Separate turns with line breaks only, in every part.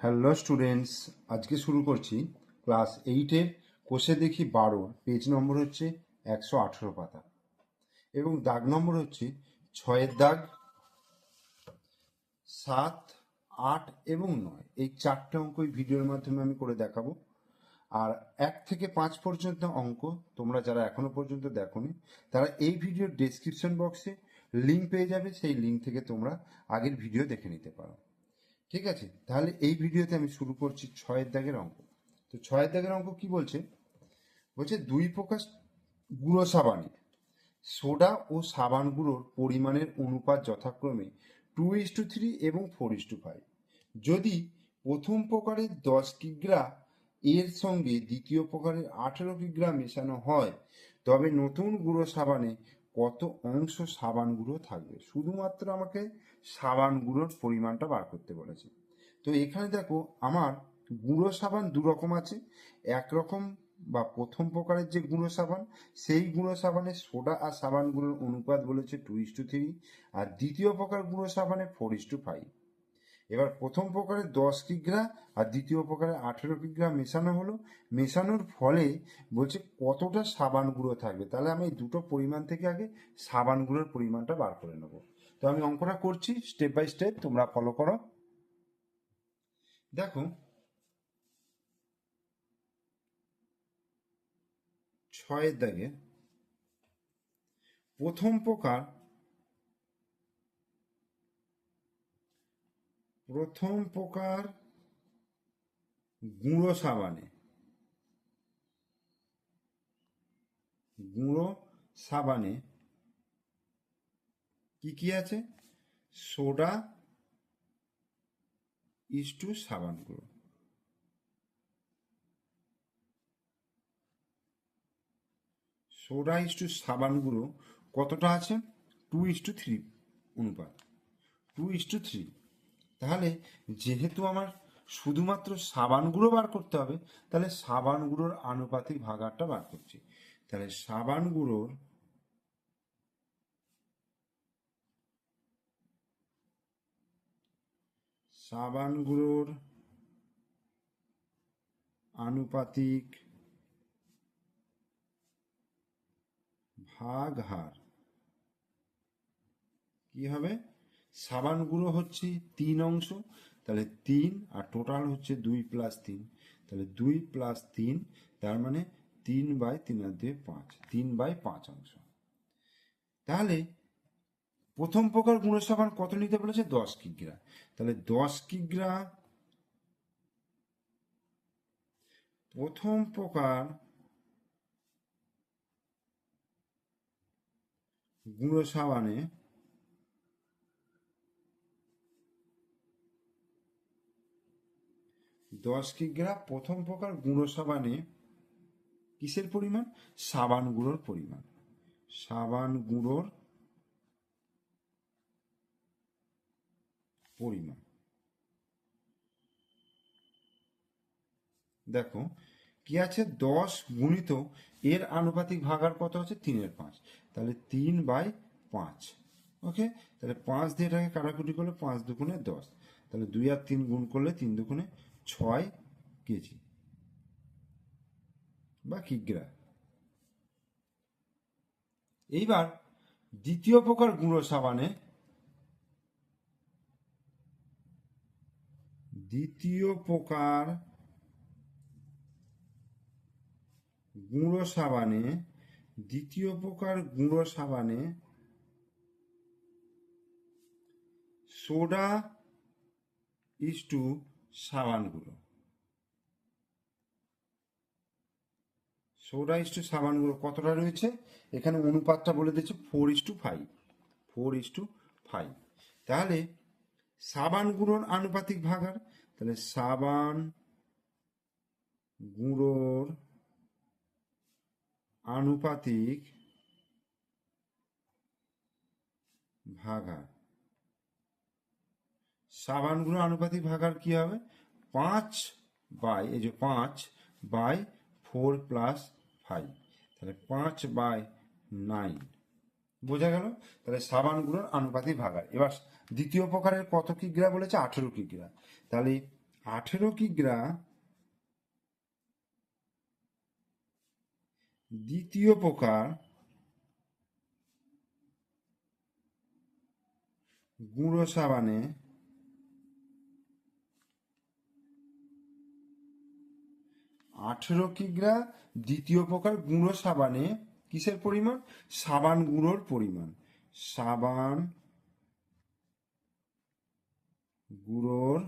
Hello students আজকে শুরু করছি ক্লাস এইটের কোষে দেখি বারো। পেজ নম্বর হচ্ছে একশো আঠেরো পাতা। এবং দাগ নম্বর হচ্ছে ছয়ের দাগ, সাত, আট এবং নয়। এই চারটে অঙ্ক এই ভিডিওর মাধ্যমে আমি করে দেখাবো। আর এক থেকে পাঁচ পর্যন্ত অঙ্ক তোমরা যারা এখনও পর্যন্ত দেখোনি, তারা এই ভিডিওর ডেসক্রিপশন বক্সে লিঙ্ক পেয়ে যাবে। সেই লিঙ্ক থেকে তোমরা আগের ভিডিও দেখে নিতে পারো। ঠিক আছে? তাহলে এই ভিডিওতে আমি শুরু করছি ছয়ের দাগের অঙ্ক। তো ছয়ের দাগের অঙ্ক কি বলছে? বলছে দুই প্রকার গুঁড়ো সাবানে। সোডা ও সাবান গুঁড়োর পরিমাণের অনুপাত যথাক্রমে টু ইস টু থ্রি এবং ফোর ইস টু ফাইভ। যদি প্রথম প্রকারের দশ কিগ্রা এর সঙ্গে দ্বিতীয় প্রকারের আঠেরো কিগ্রা মেশানো হয়, তবে নতুন গুঁড়ো সাবানে কত অংশ সাবান গুঁড়ো থাকবে? শুধুমাত্র আমাকে সাবান গুঁড়োর পরিমাণটা বার করতে বলেছে। তো এখানে দেখো, আমার গুঁড়ো সাবান দু রকম আছে। একরকম বা প্রথম প্রকারের যে গুঁড়ো সাবান, সেই গুঁড়ো সাবানের সোডা আর সাবান গুঁড়োর অনুপাত বলেছে টু ইস টু থ্রি আর দ্বিতীয় প্রকার গুঁড়ো সাবানে ফোর ইস টু ফাইভ এবার প্রথম প্রকারের দশ কিগ্রা আর দ্বিতীয় প্রকারের আঠেরো কিগ্রা মেশানো হলো। মেশানোর ফলে বলছে কতটা সাবান গুঁড়ো থাকবে? তাহলে আমি দুটো পরিমাণ থেকে আগে সাবান গুঁড়োর পরিমাণটা বার করে নেব। তো আমি অঙ্কটা করছি স্টেপ বাই স্টেপ তোমরা ফলো করো। দেখো, ছয়ের দাগে প্রথম প্রকার প্রথম প্রকার গুঁড়ো সাবানে। গুঁড়ো সাবানে কি কি আছে? সোডা ইস টু সাবান গুঁড়ো সোডা ইস টু সাবান গুঁড়ো কতটা আছে? টু ইস টু থ্রি অনুপাত। Two is to three. তাহলে যেহেতু আমার শুধুমাত্র সাবান গুঁড়ো বার করতে হবে, তাহলে সাবান গুঁড়োর আনুপাতিক ভাগারটা বার করছি। তাহলে সাবান গুঁড়োর সাবান গুঁড়োর আনুপাতিক ভাগ হার কি হবে? সাবান গুঁড়ো হচ্ছে তিন অংশ, তাহলে তিন আর টোটাল হচ্ছে দুই প্লাস তিন। তাহলে দুই প্লাস তিন, তার মানে তিন বাই তিন আর দুই পাঁচ, তিন বাই পাঁচ অংশ। তাহলে প্রথম প্রকার গুঁড়ো সাবান কত নিতে বলেছে? দশ কিগ্রা। তাহলে দশ কিগ্রা প্রথম প্রকার গুঁড়ো সাবানে দশ কিগ্রা প্রথম প্রকার গুঁড়ো সাবানে কিসের পরিমাণ? সাবান গুঁড়োর পরিমাণ। সাবান গুঁড়োর পরিমাণ। দেখো, কি আছে? দশ গুণিত এর আনুপাতিক ভাগার কত আছে? তিনের পাঁচ। তাহলে তিন বাই পাঁচ। ওকে? তাহলে পাঁচ দিয়ে এটাকে কাটাকুটি করলে পাঁচ দুগুণে দশ। তাহলে দুই আর তিন গুণ করলে তিন দুগুণে ছয় কেজি বা কিগ্রা এইবার দ্বিতীয় প্রকার গুঁড়ো সাবানে দ্বিতীয় প্রকার গুঁড়ো সাবানে, দ্বিতীয় প্রকার গুঁড়ো সাবানে সোডা ইস টু সাবান গুঁড়ো সোডা ইস টু সাবান গুঁড়ো কতটা রয়েছে? এখানে অনুপাতটা বলে দিচ্ছে four is to five four is to five তাহলে সাবান গুঁড়োর আনুপাতিক ভাগার তাহলে সাবান গুঁড়োর আনুপাতিক ভাগার সাবান গুঁড়ো আনুপাতিক ভাগার কি হবে? পাঁচ বাই, এই যে পাঁচ বাই ফোর প্লাস ফাইভ। তাহলে পাঁচ বাই নাইন। বোঝা গেল? তাহলে সাবান গুঁড়োর আনুপাতিক ভাগার। এবার দ্বিতীয় প্রকারের কত কিগ্রা বলেছে? আঠেরো কিগ্রা। তাহলে আঠেরো কিগ্রা দ্বিতীয় প্রকার গুঁড়ো সাবানে আঠেরো কিগ্রা, দ্বিতীয় প্রকার গুঁড়ো সাবানে কিসের পরিমাণ? সাবান গুঁড়োর পরিমাণ। সাবান গুঁড়োর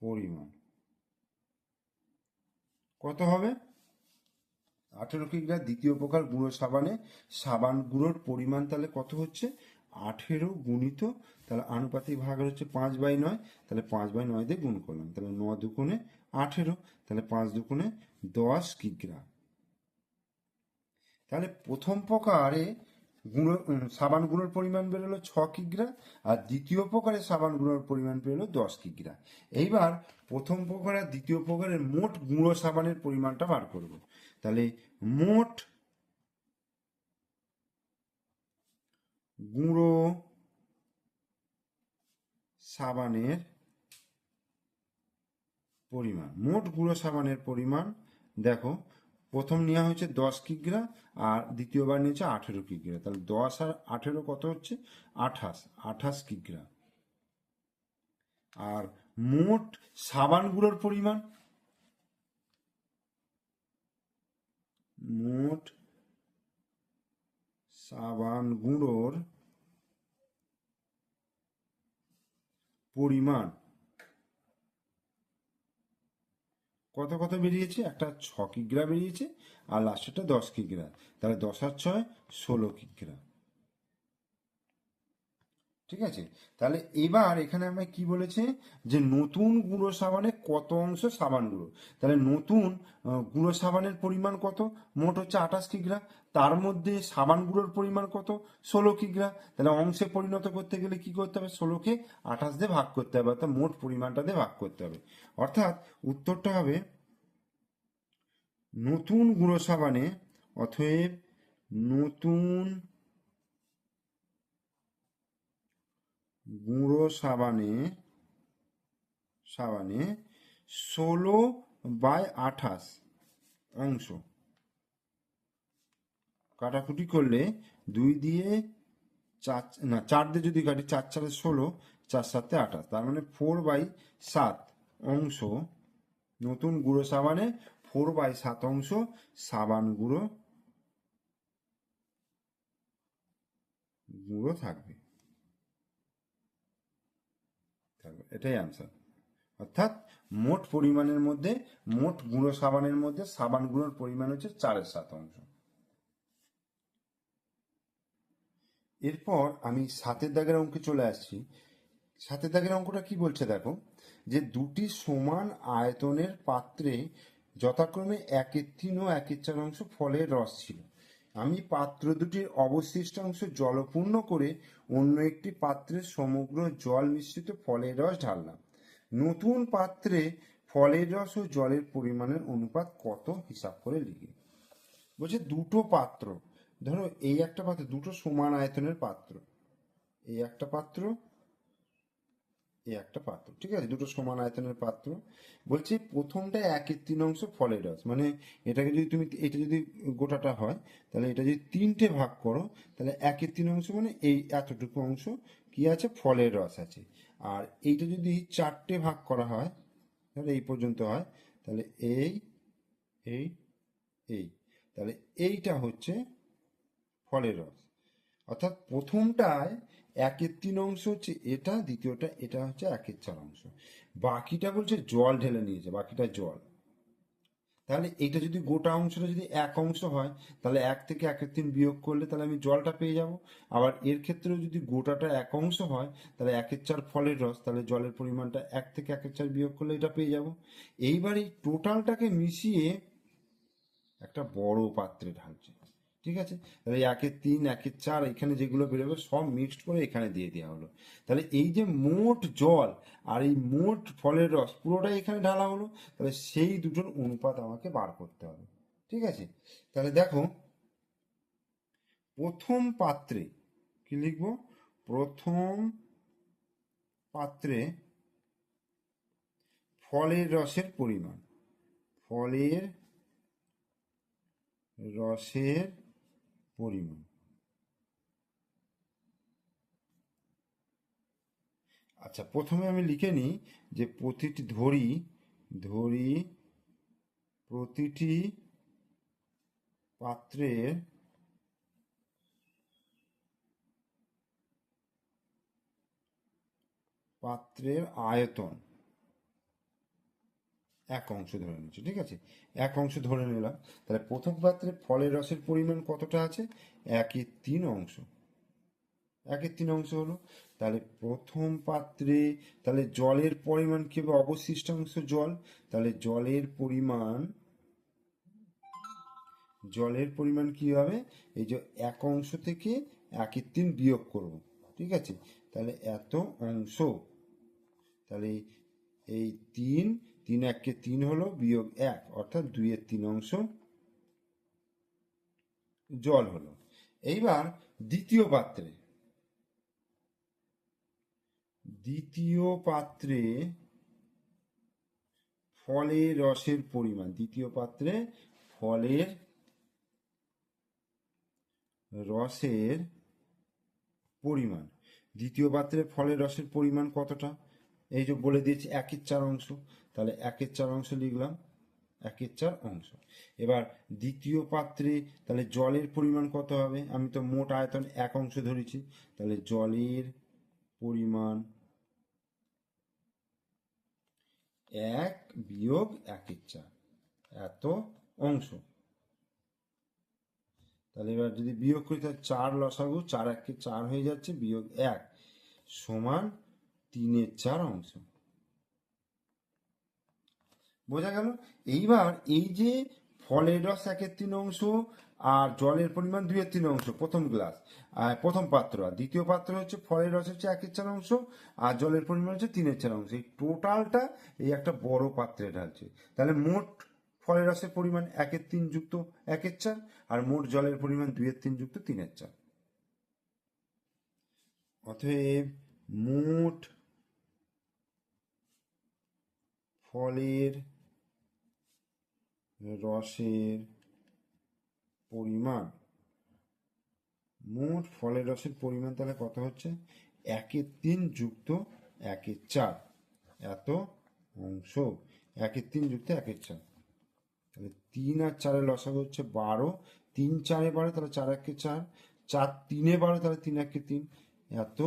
পরিমাণ। কত হবে? আঠেরো কিগ্রা, দ্বিতীয় প্রকার গুঁড়ো সাবানে সাবান গুঁড়োর পরিমাণ তাহলে কত হচ্ছে? আঠেরো গুণিত, তাহলে আনুপাতিক ভাগ হচ্ছে পাঁচ বাই নয়, তাহলে পাঁচ বাই নয় দিয়ে গুণ করলাম। তাহলে ন দুগুণে আঠেরো, তাহলে পাঁচ দুগুণে দশ কিগ্রা। তাহলে প্রথম প্রকারে গুঁড়ো সাবান গুঁড়োর পরিমাণ বেরোলো ছ কিগ্রা আর দ্বিতীয় প্রকারে সাবান গুঁড়োর পরিমাণ বেরোলো দশ কিগ্রা। এইবার প্রথম প্রকার আর দ্বিতীয় প্রকারের মোট গুঁড়ো সাবানের পরিমাণটা বার করব। তাহলে মোট গুঁড়ো সাবানের পরিমাণ, মোট গুঁড়ো সাবানের পরিমাণ, দেখো, প্রথম নেওয়া হয়েছে দশ কিগ্রা, আর দ্বিতীয়বার নিয়েছে আঠেরো কিগ্রা। তাহলে দশ আর আঠেরো কত হচ্ছে? আঠাশ আঠাশ কিগ্রা। আর মোট সাবান গুঁড়োর পরিমাণ? মোট সাবান গুঁড়োর পরিমাণ কত কত বেরিয়েছে? একটা ছ কিগ্রা বেরিয়েছে, আর লাস্টেরটা দশ কিগ্রা তাহলে দশ আর ছয়, ষোলো কিগ্রা ঠিক আছে? তাহলে এবার এখানে আমায় কি বলেছে? যে নতুন গুঁড়ো সাবানে কত অংশ সাবান গুঁড়ো? তাহলে নতুন গুঁড়ো সাবানের পরিমাণ কত? মোট হচ্ছে আঠাশ কিগ্রা তার মধ্যে সাবান গুঁড়োর পরিমাণ কত? ষোলো কিগ্রা তাহলে অংশে পরিণত করতে গেলে কি করতে হবে? ষোলোকে আঠাশ দিয়ে ভাগ করতে হবে, অর্থাৎ মোট পরিমাণটা দিয়ে ভাগ করতে হবে। অর্থাৎ উত্তরটা হবে, নতুন গুঁড়ো সাবানে অতএব নতুন গুঁড়ো সাবানে সাবানে ষোলো বাই আঠাশ অংশ। কাটাকুটি করলে দুই দিয়ে চার, না, চার দিয়ে যদি কাটি, চার চারে ষোলো, চার সাতে আঠাশ। তার মানে ফোর বাই সাত অংশ নতুন গুঁড়ো সাবানে ফোর বাই সাত অংশ সাবান গুঁড়ো গুঁড়ো থাকবে। থাকবে, এটাই আনসার অর্থাৎ মোট পরিমাণের মধ্যে, মোট গুঁড়ো সাবানের মধ্যে সাবান গুঁড়োর পরিমাণ হচ্ছে চারের সাত অংশ। এরপর আমি সাতের দাগের অঙ্কে চলে আসছি। সাতের দাগের অঙ্কটা কি বলছে দেখো? যে দুটি সমান আয়তনের পাত্রে যথাক্রমে একের তিন ও একের চার অংশ ফলের রস ছিল। আমি পাত্র দুটির অবশিষ্ট অংশ জলপূর্ণ করে অন্য একটি পাত্রে সমগ্র জল মিশ্রিত ফলের রস ঢাললাম। নতুন পাত্রে ফলের রস ও জলের পরিমাণের অনুপাত কত? হিসাব করে লিখি। বলছে দুটো পাত্র। ধরো এই একটা পাত্র দুটো সমান আয়তনের পাত্র। এই একটা পাত্র, এই একটা পাত্র, ঠিক আছে? দুটো সমান আয়তনের পাত্র। বলছে প্রথমটা একের তিন অংশ ফলের রস। মানে এটাকে যদি তুমি, এটা যদি গোটাটা হয়, তাহলে এটা যদি তিনটে ভাগ করো, তাহলে একের তিন অংশ মানে এই এতটুকু অংশ কি আছে? ফলের রস আছে। আর এইটা যদি চারটে ভাগ করা হয়, তাহলে এই পর্যন্ত হয়, তাহলে এই এই এই। তাহলে এইটা হচ্ছে ফলের রস। অর্থাৎ প্রথমটায় একের তিন অংশ হচ্ছে এটা, দ্বিতীয়টা এটা হচ্ছে একের চার অংশ। বাকিটা বলছে জল ঢেলে নিয়েছে, বাকিটা জল। তাহলে এটা যদি গোটা অংশটা যদি এক অংশ হয়, তাহলে এক থেকে একের তিন বিয়োগ করলে তাহলে আমি জলটা পেয়ে যাব। আবার এর ক্ষেত্রেও যদি গোটাটা এক অংশ হয়, তাহলে একের চার ফলের রস, তাহলে জলের পরিমাণটা এক থেকে একের চার বিয়োগ করলে এটা পেয়ে যাব। এইবার এই টোটালটাকে মিশিয়ে একটা বড় পাত্রে ঢালছে। ঠিক আছে? তাহলে একের তিন একের চার, এখানে যেগুলো বেরোবে সব মিক্সড করে এখানে দিয়ে দেওয়া হলো। তাহলে এই যে মোট জল আর এই মোট ফলের রস পুরোটাই এখানে ঢালা হলো, তাহলে সেই দুটোর অনুপাত আমাকে বার করতে হবে। ঠিক আছে? তাহলে দেখো, প্রথম পাত্রে কি লিখব? প্রথম পাত্রে ফলের রসের পরিমাণ। ফলের রসের পরিমাণ। আচ্ছা প্রথমে আমি লিখে নিই যে প্রতিটি ধরি ধরি প্রতিটি পাত্রের পাত্রের আয়তন। এক অংশ ধরে নিচ্ছি, ঠিক আছে? এক অংশ ধরে নিলাম। তাহলে প্রথম পাত্রে ফলের রসের পরিমাণ কতটা আছে? একের তিন অংশ। একের তিন অংশ হলো, তাহলে প্রথম পাত্রে, তাহলে জলের পরিমাণ কি হবে? অবশিষ্ট অংশ জল। তাহলে জলের পরিমাণ জলের পরিমাণ কি হবে? এই যে এক অংশ থেকে একের তিন বিয়োগ করব, ঠিক আছে? তাহলে এত অংশ। তাহলে এই তিন তিন এককে তিন হলো বিয়োগ এক, অর্থাৎ দুইয়ের তিন অংশ জল হলো। এইবার দ্বিতীয় পাত্রে দ্বিতীয় পাত্রে ফলের রসের পরিমাণ, দ্বিতীয় পাত্রে ফলের রসের পরিমাণ, দ্বিতীয় পাত্রে ফলের রসের পরিমাণ কতটা? এই যে বলে দিয়েছি, একের চার অংশ। তাহলে একের চার অংশ লিখলাম, একের চার অংশ। এবার দ্বিতীয় পাত্রে তাহলে জলের পরিমাণ কত হবে? আমি তো মোট আয়তন এক অংশ ধরেছি, তাহলে জলের পরিমাণ এক বিয়োগ একের চার, এত অংশ। তাহলে এবার যদি বিয়োগ করি, তাহলে চার লসাগু, চার এককে চার হয়ে যাচ্ছে, বিয়োগ এক সমান তিনের চার অংশ। বোঝা গেল? এইবার এই যে ফলের রস একের তিন অংশ আর জলের পরিমাণ দুইয়ের তিন অংশ, প্রথম গ্লাস আর প্রথম পাত্র, আর দ্বিতীয় পাত্র হচ্ছে ফলের রস হচ্ছে একের চার অংশ আর জলের পরিমাণ হচ্ছে তিনের চার অংশ। এই টোটালটা এই একটা বড় পাত্রে ঢালছে। তাহলে মোট ফলের রসের পরিমাণ একের তিন যুক্ত একের চার আর মোট জলের পরিমাণ দুইয়ের তিন যুক্ত তিনের চার। অতএব মোট ফলের রসের পরিমাণ। মোট ফলের রসের পরিমাণ তাহলে কত হচ্ছে? একের তিন যুক্ত একের চার। এত অংশ। একের তিন যুক্ত একের চার। তাহলে তিন আর চারের লসাগু হচ্ছে বারো। তিন চারে বারো, তাহলে চার একে চার। চার তিনে বারো, তাহলে তিন একে তিন। এত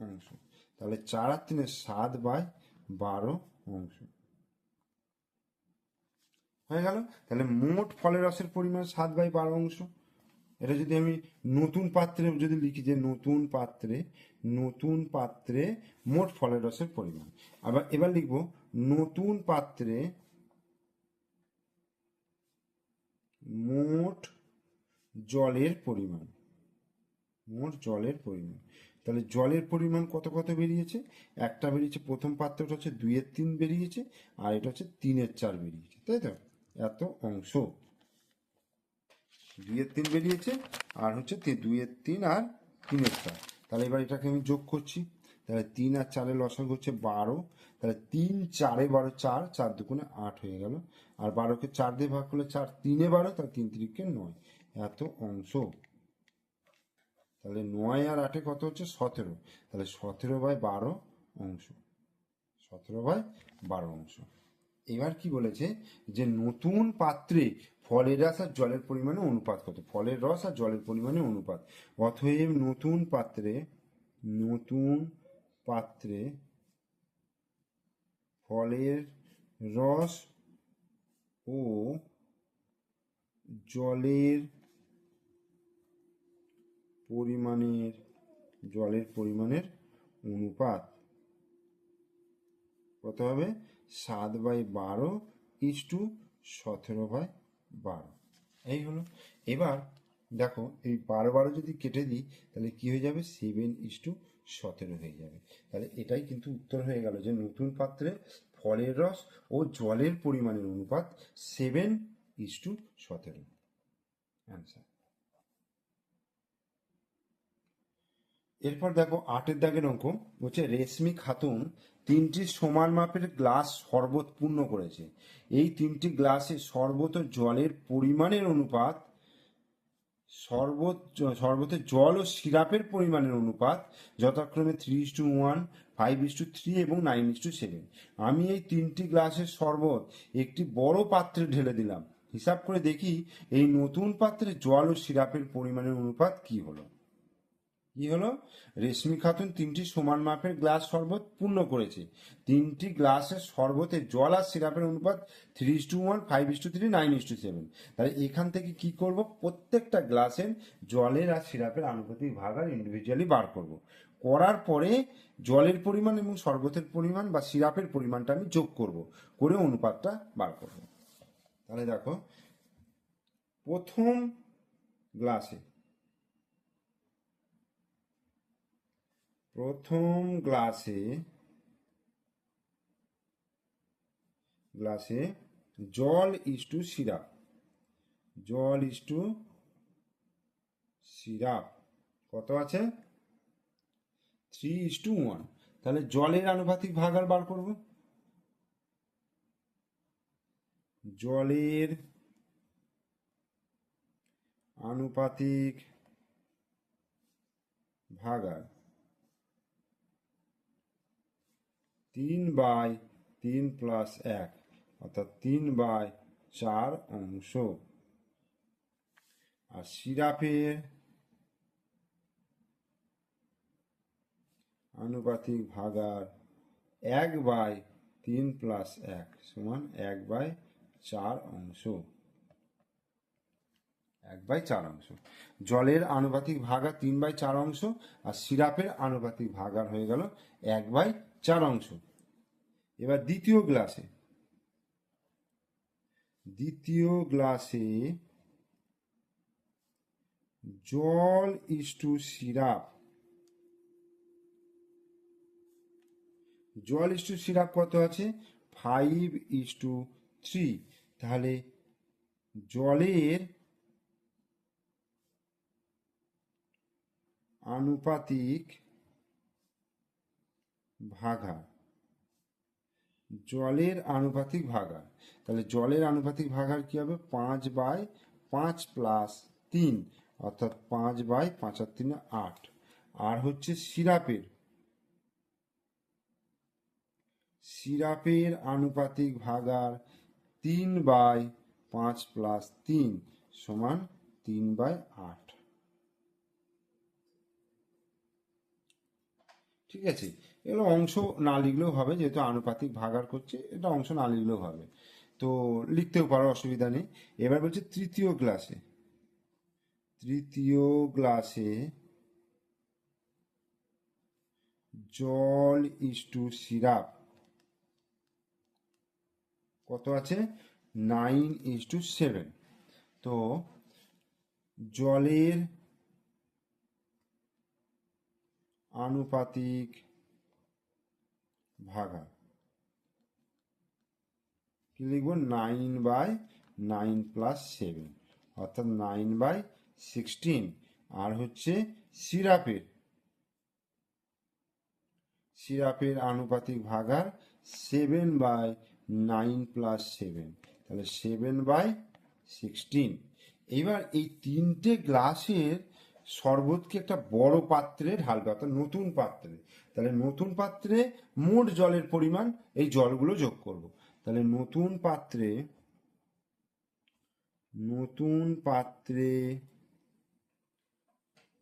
অংশ। তাহলে চার আর তিনে সাত বাই বারো অংশ। হয়ে গেল? তাহলে মোট ফলের রসের পরিমাণ সাত বাই বারো অংশ। এটা যদি আমি নতুন পাত্রে যদি লিখি যে নতুন পাত্রে নতুন পাত্রে মোট ফলের রসের পরিমাণ। আবার এবার লিখব, নতুন পাত্রে মোট জলের পরিমাণ। মোট জলের পরিমাণ। তাহলে জলের পরিমাণ কত কত বেরিয়েছে? একটা বেরিয়েছে প্রথম পাত্রটা হচ্ছে দুইয়ের তিন বেরিয়েছে, আর এটা হচ্ছে তিনের চার বেরিয়েছে। তাই তো? এত অংশ। দুইয়ের তিন বেরিয়েছে, আর হচ্ছে দুইয়ের তিন আর তিনের চার তাহলে এবার এটাকে আমি যোগ করছি। তাহলে তিন আর চারের লসাগু হচ্ছে বারো। তাহলে তিন চারে বারো, চার চার দুগুণে আট হয়ে গেল। আর বারোকে চার দিয়ে ভাগ করলে চার তিনে বারো, তাহলে তিন তিরিকে নয়। এত অংশ। তাহলে নয় আর আটে কত হচ্ছে? সতেরো। তাহলে সতেরো বাই বারো অংশ। সতেরো বাই বারো অংশ। এবার কি বলেছে? যে নতুন পাত্রে ফলের রস আর জলের পরিমাণে অনুপাত কত? ফলের রস আর জলের পরিমাণে অনুপাত। অতএব নতুন পাত্রে নতুন পাত্রে ফলের রস ও জলের পরিমাণের জলের পরিমাণের অনুপাত কত হবে? সাত বাই বারো ইস টু সতেরো বাই বারো। এই হলো। এবার দেখো, এই বারো বারো যদি কেটে দিই, তাহলে কি হয়ে যাবে? সেভেন ইস টু সতেরো হয়ে যাবে। তাহলে এটাই কিন্তু উত্তর হয়ে গেল যে নতুন পাত্রে ফলের রস ও জলের পরিমাণের অনুপাত সেভেন ইস টু সতেরো। অ্যান্সার এরপর দেখো আটের দাগের অঙ্ক, হচ্ছে রেশমি খাতুন তিনটি সমান মাপের গ্লাস শরবত পূর্ণ করেছে। এই তিনটি গ্লাসে শরবত জলের পরিমাণের অনুপাত, শরবত, শরবতের জল ও সিরাপের পরিমাণের অনুপাত যথাক্রমে three is to one five is to three এবং নাইন ইস টু সেভেন আমি এই তিনটি গ্লাসের শরবত একটি বড় পাত্রে ঢেলে দিলাম। হিসাব করে দেখি এই নতুন পাত্রে জল ও সিরাপের পরিমাণের অনুপাত কি হলো। কি হলো? রেশমি খাতুন তিনটি সমান মাপের গ্লাস শরবত পূর্ণ করেছে। তিনটি গ্লাসের শরবতে জল আর সিরাপের অনুপাত three is to one five is to three nine is to seven তাহলে এখান থেকে কি করব? প্রত্যেকটা গ্লাসের জলের আর সিরাপের আনুপাতিক ভাগ আর ইন্ডিভিজুয়ালি বার করব। করার পরে জলের পরিমাণ এবং শরবতের পরিমাণ বা সিরাপের পরিমাণটা আমি যোগ করব, করে অনুপাতটা বার করব। তাহলে দেখো, প্রথম গ্লাসে প্রথম গ্লাসে গ্লাসে জল ইস টু সিরাপ জল ইস টু সিরাপ কত আছে? থ্রি ইস টু ওয়ান তাহলে জলের আনুপাতিক ভাগ আর বার করব। জলের আনুপাতিক ভাগার তিন বাই তিন প্লাস এক, অর্থাৎ তিন বাই চার অংশ। আর সিরাপের আনুপাতিক ভাগার এক বাই তিন প্লাস এক সমান এক বাই চার অংশ। এক বাই চার অংশ। জলের আনুপাতিক ভাগার তিন বাই চার অংশ আর সিরাপের আনুপাতিক ভাগার হয়ে গেল এক বাই চার অংশ। এবার দ্বিতীয় গ্লাসে। দ্বিতীয় গ্লাসে জল ইস টু সিরাপ জল ইস টু সিরাপ কত আছে? ফাইভ ইস টু থ্রি তাহলে জলের আনুপাতিক ভাগার জলের আনুপাতিক ভাগার তাহলে জলের আনুপাতিক ভাগার কি হবে? পাঁচ বাই পাঁচ প্লাস তিন, অর্থাৎ পাঁচ বাই পাঁচ আর তিন আট। আর হচ্ছে সিরাপের। সিরাপের আনুপাতিক ভাগার তিন বাই পাঁচ প্লাস তিন সমান তিন বাই আট। ঠিক আছে? এগুলো অংশ না লিখলেও হবে, যেহেতু আনুপাতিক ভাগার করছে, এটা অংশ না লিখলেও হবে। তো লিখতেও পারো, অসুবিধা নেই। এবার বলছে তৃতীয় গ্লাসে তৃতীয় গ্লাসে জল ইস টু সিরাপ কত আছে? নাইন ইস টু সেভেন তো জলের আনুপাতিক ভাগা কি লিখব? Nine by nine plus seven অর্থাৎ নাইন বাই সিক্সটিন আর হচ্ছে সিরাপের। সিরাপের আনুপাতিক ভাগার seven by nine plus seven তাহলে সেভেন বাই সিক্সটিন এবার এই তিনটে গ্লাসের শরবতকে একটা বড় পাত্রে ঢালবে অর্থাৎ নতুন পাত্রে তাহলে নতুন পাত্রে মোট জলের পরিমাণ, এই জলগুলো যোগ করব। তাহলে নতুন পাত্রে নতুন পাত্রে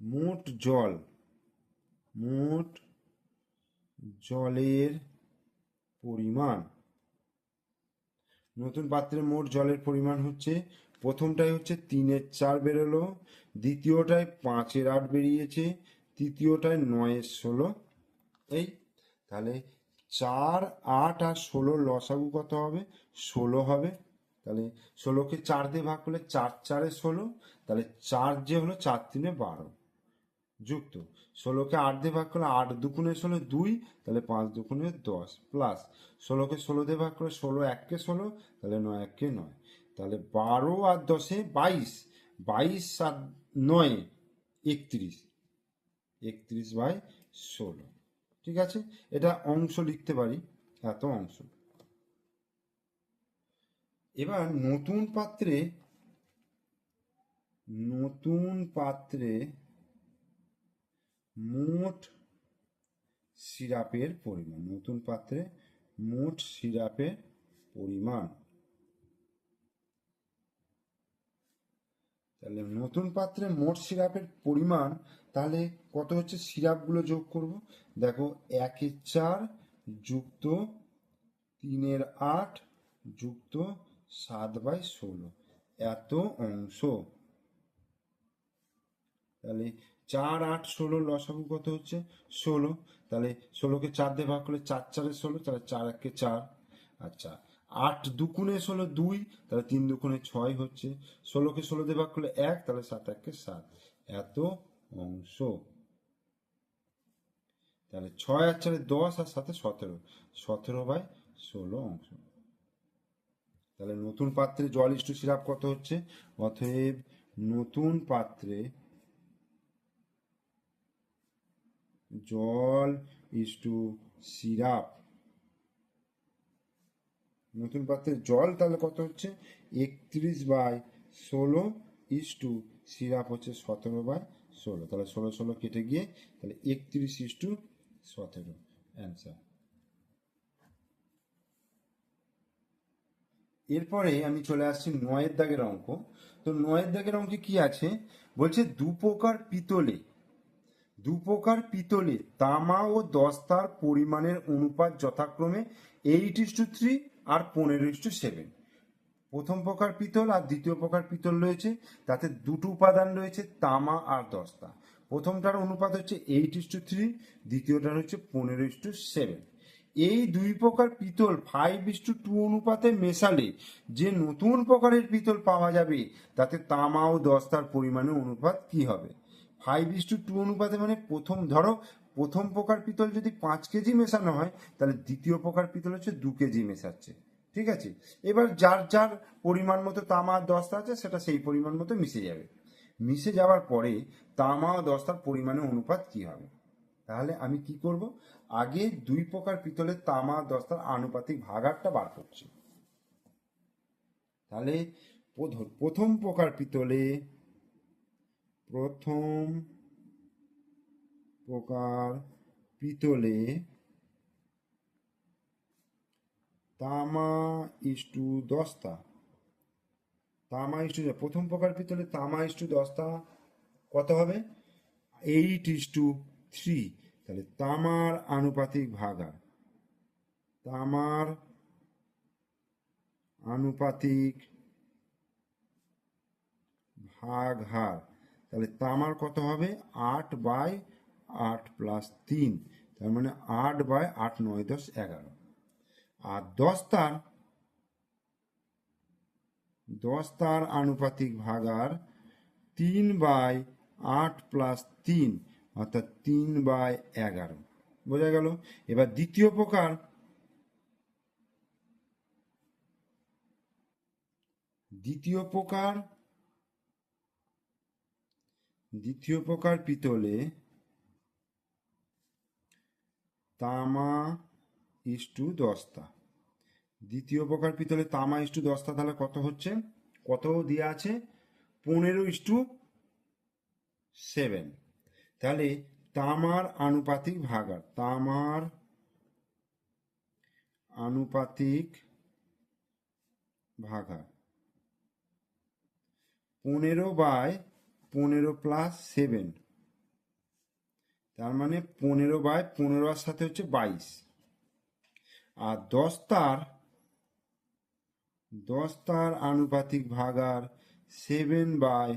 মোট জল, মোট জলের পরিমাণ, নতুন পাত্রে মোট জলের পরিমাণ হচ্ছে প্রথমটাই হচ্ছে তিনের চার বেরোলো, দ্বিতীয়টায় পাঁচের আট বেরিয়েছে, তৃতীয়টায় নয়ের ষোলো এই, তাহলে চার, আট আর ষোলো লসাগু কত হবে? ষোলো হবে। তাহলে ষোলোকে চার দিয়ে ভাগ করলে চার চারে ষোলো, তাহলে চার যে হলো চার তিনে বারো। যুক্ত। ষোলোকে আট দিয়ে ভাগ করলে আট দুগুণে ষোলো, দুই, তাহলে পাঁচ দুগুণে দশ প্লাস ষোলোকে ষোলো দিয়ে ভাগ করলে ষোলো, এককে ষোলো, তাহলে নয়, এককে নয়। তাহলে বারো আর দশে বাইশ বাইশ আর নয়, একত্রিশ। একত্রিশ বাই ষোলো। ঠিক আছে? এটা অংশ লিখতে পারি। এত অংশ। এবার নতুন পাত্রে নতুন পাত্রে মোট সিরাপের পরিমাণ, নতুন পাত্রে মোট সিরাপের পরিমাণ। তাহলে নতুন পাত্রে মোট সিরাপের পরিমাণ, তাহলে কত হচ্ছে? সিরাপগুলো যোগ করব। দেখো একের চার যুক্ত তিনের আট যুক্ত সাত বাই ষোলো। এত অংশ। তাহলে চার, আট, ষোলো লসাগু কত হচ্ছে? ষোলো। তাহলে ষোলোকে চার দিয়ে ভাগ করলে চার চারে ষোলো, তাহলে চার একে চার। আচ্ছা আট দুকুণে ষোলো দুই, তাহলে তিন দুকুণে ছয় হচ্ছে। ষোলোকে ষোলো দিয়ে ভাগ করলে এক, তাহলে সাত একে সাত। এত অংশ। তাহলে ছয় আর চারে দশ আর সাথে সতেরো। সতেরো বাই ষোলো অংশ। তাহলে নতুন পাত্রে জল ইস্টু সিরাপ কত হচ্ছে? অতএব নতুন পাত্রে জল ইস্টু সিরাপ নতুন পাত্রে জল তাহলে কত হচ্ছে? একত্রিশ বাই ষোলো ইস্টু সিরাপ হচ্ছে সতেরো বাই ষোলো। তাহলে ষোলো ষোলো কেটে গিয়ে তাহলে একত্রিশ ইস্টু সতেরো অ্যান্সার এরপরে আমি চলে আসছি নয়ের দাগের অঙ্ক। তো নয়ের দাগের অঙ্কে কি আছে? বলছে দু প্রকার পিতলে। দু প্রকার পিতলে, তামা ও দস্তার পরিমাণের অনুপাত যথাক্রমে এইট ইস টু থ্রি আর পনেরো ইস টু সেভেন প্রথম প্রকার পিতল আর দ্বিতীয় প্রকার পিতল রয়েছে। তাতে দুটো উপাদান রয়েছে, তামা আর দস্তা। প্রথমটার অনুপাত হচ্ছে এইট ইস টু থ্রি দ্বিতীয়টার হচ্ছে পনেরো ইস টু সেভেন এই দুই প্রকার পিতল ফাইভ ইস টু টু অনুপাতে মেশালে যে নতুন প্রকারের পিতল পাওয়া যাবে, তাতে তামা ও দস্তার পরিমাণের অনুপাত কি হবে? ফাইভ ইস টু টু অনুপাতে মানে প্রথম, ধরো প্রথম প্রকার পিতল যদি পাঁচ কেজি মেশানো হয়, তাহলে দ্বিতীয় প্রকার পিতল হচ্ছে দু কেজি মেশাচ্ছে। ঠিক আছে? এবার যার যার পরিমাণ মতো তামা দস্তা আছে, সেটা সেই পরিমাণ মতো মিশে যাবে। মিশে যাওয়ার পরে তামা ও দস্তার পরিমাণের অনুপাত কি হবে? তাহলে আমি কি করব? আগে দুই প্রকার পিতলের তামা দস্তার আনুপাতিক ভাগারটা বার করছি। তাহলে প্রথম প্রকার পিতলে প্রথম প্রকার পিতলে তামা ইস্টু দস্তা তামা ইস্টু প্রথম প্রকার পিতলে তামা ইস্টু দস্তা কত হবে? এইট ইস্টু থ্রি তাহলে তামার আনুপাতিক ভাগার তামার আনুপাতিক ভাগ হার তাহলে তামার কত হবে? আট বাই আট প্লাস তিন। তার মানে আট বাই আট নয় দশ এগারো। আর দস্তার দস্তার আনুপাতিক ভাগার তিন বাই আট প্লাস তিন, অর্থাৎ তিন বাই এগারো। বোঝা গেল? এবার দ্বিতীয় প্রকার। দ্বিতীয় প্রকার। দ্বিতীয় প্রকার পিতলে তামা ইস্টু দস্তা দ্বিতীয় প্রকার পিতলে তামা ইস্টু দস্তা তাহলে কত হচ্ছে? কত দেওয়া আছে? পনেরো ইস্টু সেভেন তাহলে তামার আনুপাতিক ভাগার তামার আনুপাতিক ভাগার পনেরো বাই পনেরো প্লাস সেভেন তার মানে পনেরো বাই পনেরোর সাথে হচ্ছে বাইশ। আর দশ তার দশ তার আনুপাতিক ভাগার সেভেন বাই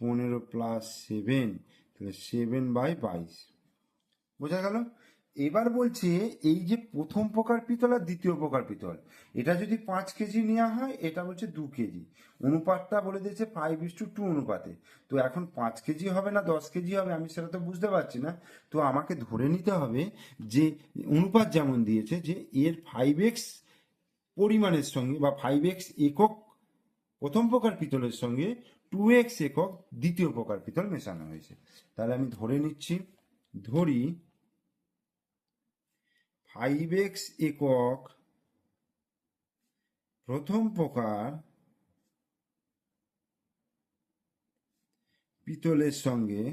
পনেরো প্লাস সেভেন তাহলে সেভেন বাই বাইশ। বোঝা গেল? এবার বলছে এই যে প্রথম প্রকার পিতল আর দ্বিতীয় প্রকার পিতল, এটা যদি পাঁচ কেজি নেওয়া হয়, এটা বলছে দু কেজি অনুপাতটা বলে দিয়েছে ফাইভ ইস টু টু অনুপাতে। তো এখন পাঁচ কেজি হবে না, দশ কেজি হবে, আমি সেটা তো বুঝতে পারছি না। তো আমাকে ধরে নিতে হবে যে অনুপাত যেমন দিয়েছে যে এর ফাইভ এক্স পরিমাণের সঙ্গে বা ফাইভ এক্স একক প্রথম প্রকার পিতলের সঙ্গে টু এক্স একক দ্বিতীয় প্রকার পিতল মেশানো হয়েছে। তাহলে আমি ধরে নিচ্ছি, ধরি ফাইভ এক্স একক প্রথম প্রকার পিতলের সঙ্গে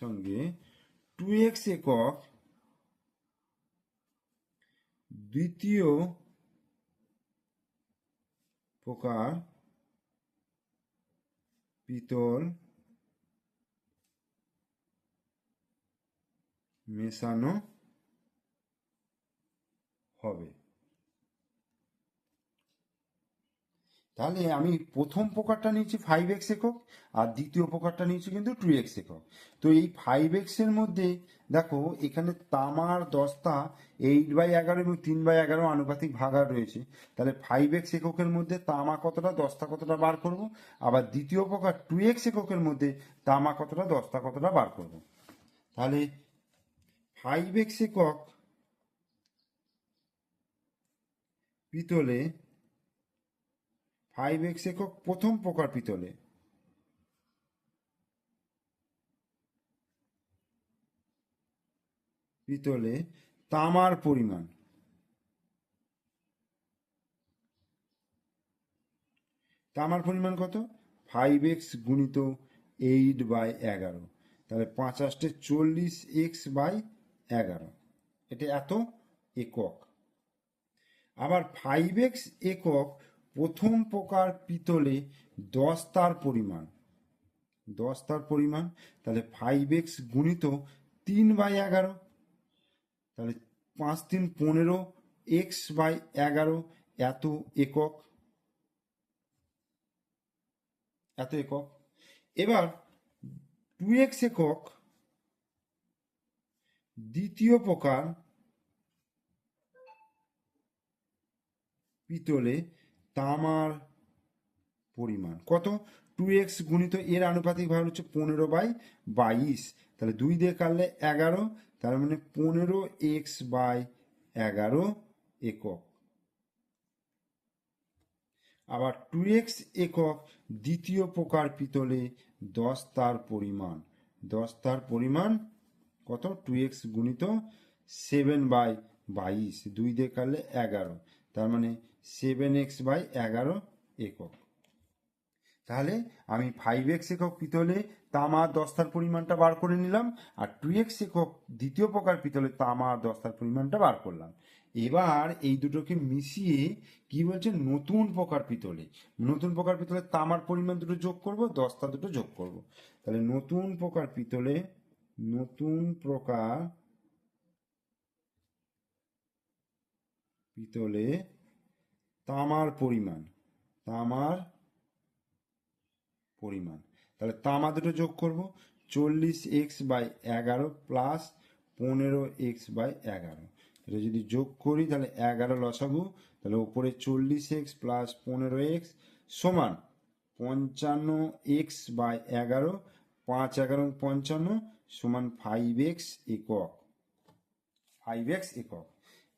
সঙ্গে টু এক্স একক দ্বিতীয় প্রকার পিতল মেশানো হবে। তাহলে আমি প্রথম প্রকারটা নিয়েছি ফাইভ এক্স একক, আর দ্বিতীয় প্রকারটা নিয়েছি কিন্তু টু এক্স একক। তো এই ফাইভ এক্সের মধ্যে দেখো, এখানে তামার দস্তা এইট বাই এগারো এবং তিন বাই এগারো আনুপাতিক ভাগা রয়েছে। তাহলে ফাইভ এক্স এককের মধ্যে তামা কতটা দস্তা কতটা বার করব? আবার দ্বিতীয় প্রকার টু এক্স এককের মধ্যে তামা কতটা দস্তা কতটা বার করব? তাহলে ফাইভ এক্স একক পিতলে ফাইভ এক্স একক প্রথম প্রকার পিতলে পিতলে তামার পরিমাণ। তামার পরিমাণ কত? ফাইভ এক্স গুণিত এইট বাই এগারো। তাহলে পাঁচ আষ্টে চল্লিশ এক্স বাই এগারো। এটা এত একক। আবার ফাইভ এক্স একক প্রথম প্রকার পিতলে দশ তার পরিমাণ। দশ তার পরিমাণ, তাহলে ফাইভ এক্স গুণিত তিন বাই এগারো। তাহলে পাঁচ তিন পনেরো এক্স বাই এগারো এত একক। এত একক। এবার টু এক্স একক দ্বিতীয় প্রকার পিতলে তামার পরিমাণ। কত? টু এক্স গুণিত এর আনুপাতিক ভাগ হচ্ছে পনেরো বাই বাইশ। তাহলে দুই দিয়ে কাটলে এগারো তার মানে পনেরো এক্স বাই এগারো একক। আবার টু এক্স একক দ্বিতীয় প্রকার পিতলে দশ তার পরিমাণ। দশ তার পরিমাণ কত? টু এক্স গুণিত সেভেন বাই বাইশ, দুই কাটলে এগারো। তার মানে সেভেন এক্স বাই এগারো একক। তাহলে আমি ফাইভ এক্স একক পিতলে তামা দস্তার পরিমাণটা বার করে নিলাম, আর টু এক্স একক দ্বিতীয় প্রকার পিতলে তামা দস্তার পরিমাণটা বার করলাম। এবার এই দুটোকে মিশিয়ে কি বলছে? নতুন প্রকার পিতলে। নতুন প্রকার পিতলে তামার পরিমাণ দুটো যোগ করব, দস্তা দুটো যোগ করব। তাহলে নতুন প্রকার পিতলে, নতুন প্রকার পিতলে তামার পরিমাণ তামার পরিমাণ। তাহলে তামা দুটো যোগ করব। চল্লিশ এক্স বাই এগারো প্লাস পনেরো এক্স বাই এগারো। এটা যদি যোগ করি, তাহলে এগারো লসাগু, তাহলে ওপরে চল্লিশ এক্স প্লাস পনেরো এক্স সমান পঞ্চান্ন এক্স বাই এগারো, পাঁচ এগারো পঞ্চান্ন সমান ফাইভ এক্স একক। ফাইভ এক্স একক।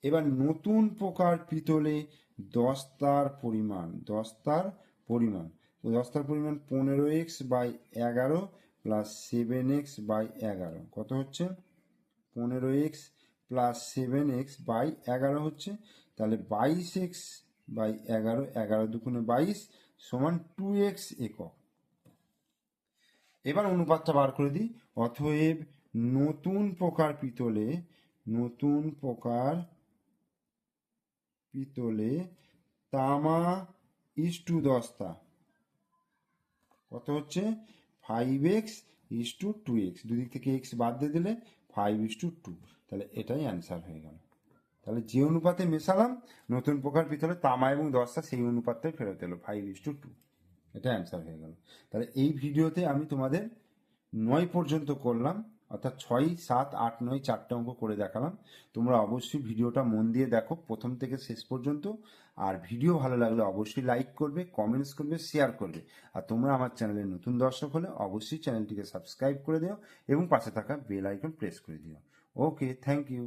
এবার নতুন প্রকার পিতলে দস্তার পরিমাণ দস্তার পরিমাণ। দস্তার পরিমাণ পনেরো এক্স বাই এগারো প্লাস সেভেন এক্স বাই এগারো। কত হচ্ছে? পনেরো X plus seven X by এগারো হচ্ছে। তাহলে বাইশ এক্স বাই এগারো এগারো দুগুণে বাইশ সমান টু এক্স একক। এবার অনুপাতটা বার করে দিই। অতএব নতুন প্রকার পিতলে, নতুন প্রকার পিতলে তামা ইস্টু দস্তা। কত হচ্ছে? Five X is to two X দুদিক থেকে এক্স বাদ দিয়ে দিলে ফাইভ ইস টু টু তাহলে এটাই অ্যান্সার হয়ে গেল। তাহলে যে অনুপাতে মেশালাম, নতুন প্রকার পিতলে তামা এবং দশটা সেই অনুপাতটাই ফেরত এলো ফাইভ ইস টু টু এটা অ্যান্সার হয়ে গেল। তাহলে এই ভিডিওতে আমি তোমাদের নয় পর্যন্ত করলাম। অর্থাৎ ছয়, সাত, আট, নয়, চারটে অঙ্ক করে দেখালাম। তোমরা অবশ্যই ভিডিওটা মন দিয়ে দেখো প্রথম থেকে শেষ পর্যন্ত। আর ভিডিও ভালো লাগলে অবশ্যই লাইক করবে কমেন্টস করবে শেয়ার করবে। আর তোমরা আমার চ্যানেলের নতুন দর্শক হলে অবশ্যই চ্যানেলটিকে সাবস্ক্রাইব করে দিও এবং পাশে থাকা বেল আইকন প্রেস করে দিও। Okay thank you